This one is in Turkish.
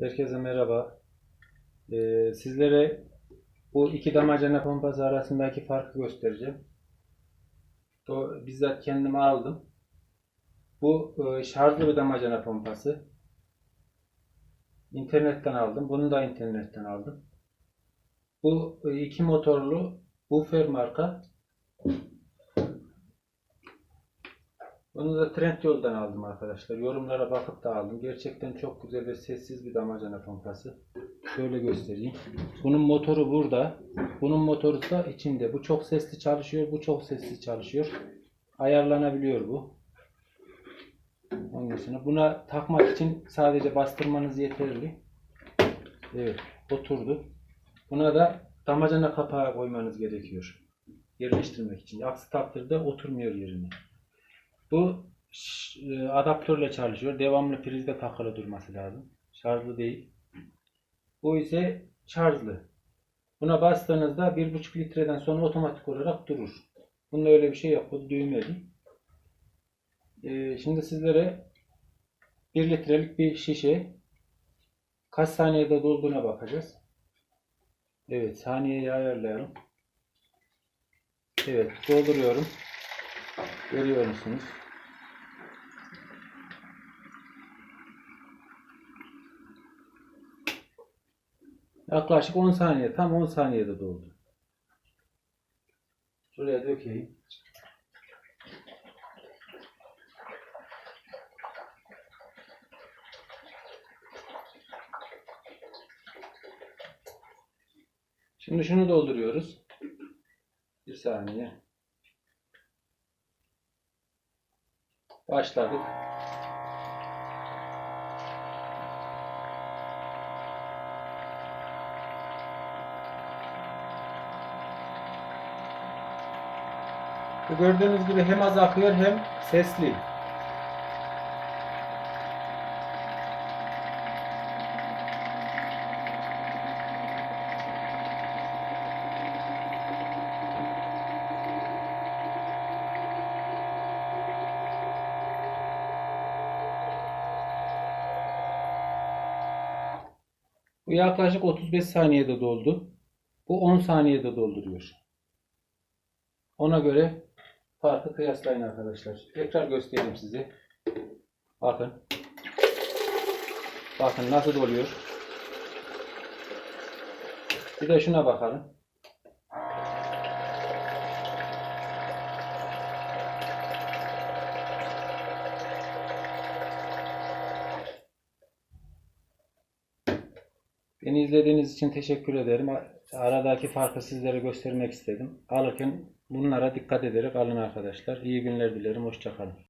Herkese merhaba. Ee, sizlere bu iki damacana pompası arasındaki farkı göstereceğim. O, bizzat kendim aldım. Bu e, şarjlı bir damacana pompası. İnternetten aldım. Bunu da internetten aldım. Bu e, iki motorlu Bufer marka. Bunu da Trendyol'dan aldım arkadaşlar. Yorumlara bakıp da aldım. Gerçekten çok güzel ve sessiz bir damacana pompası. Şöyle göstereyim. Bunun motoru burada. Bunun motoru da içinde. Bu çok sesli çalışıyor. Bu çok sessiz çalışıyor. Ayarlanabiliyor bu. Ondan buna takmak için sadece bastırmanız yeterli. Evet. Oturdu. Buna da damacana kapağı koymanız gerekiyor. Yerleştirmek için. Aksi takdirde oturmuyor yerine. Bu e, adaptörle çalışıyor. Devamlı prizde takılı durması lazım. Şarjlı değil. Bu ise şarjlı. Buna bastığınızda 1,5 litreden sonra otomatik olarak durur. Bunda öyle bir şey yok. Bu düğmeli. Ee, şimdi sizlere 1 litrelik bir şişe kaç saniyede dolduğuna bakacağız. Evet, saniyeyi ayarlayalım. Evet, dolduruyorum. Görüyor musunuz? Yaklaşık 10 saniye, tam 10 saniyede doldu. Şuraya dökeyim. Şimdi şunu dolduruyoruz. Bir saniye. Başladık. Bu gördüğünüz gibi hem az akıyor hem sesli. Bu yaklaşık 35 saniyede doldu. Bu 10 saniyede dolduruyor. Ona göre farkı kıyaslayın arkadaşlar. Tekrar göstereyim size. Bakın. Bakın nasıl doluyor. Bir de şuna bakalım. Beni izlediğiniz için teşekkür ederim. Aradaki farkı sizlere göstermek istedim. Alırken bunlara dikkat ederek alın arkadaşlar. İyi günler dilerim. Hoşçakalın.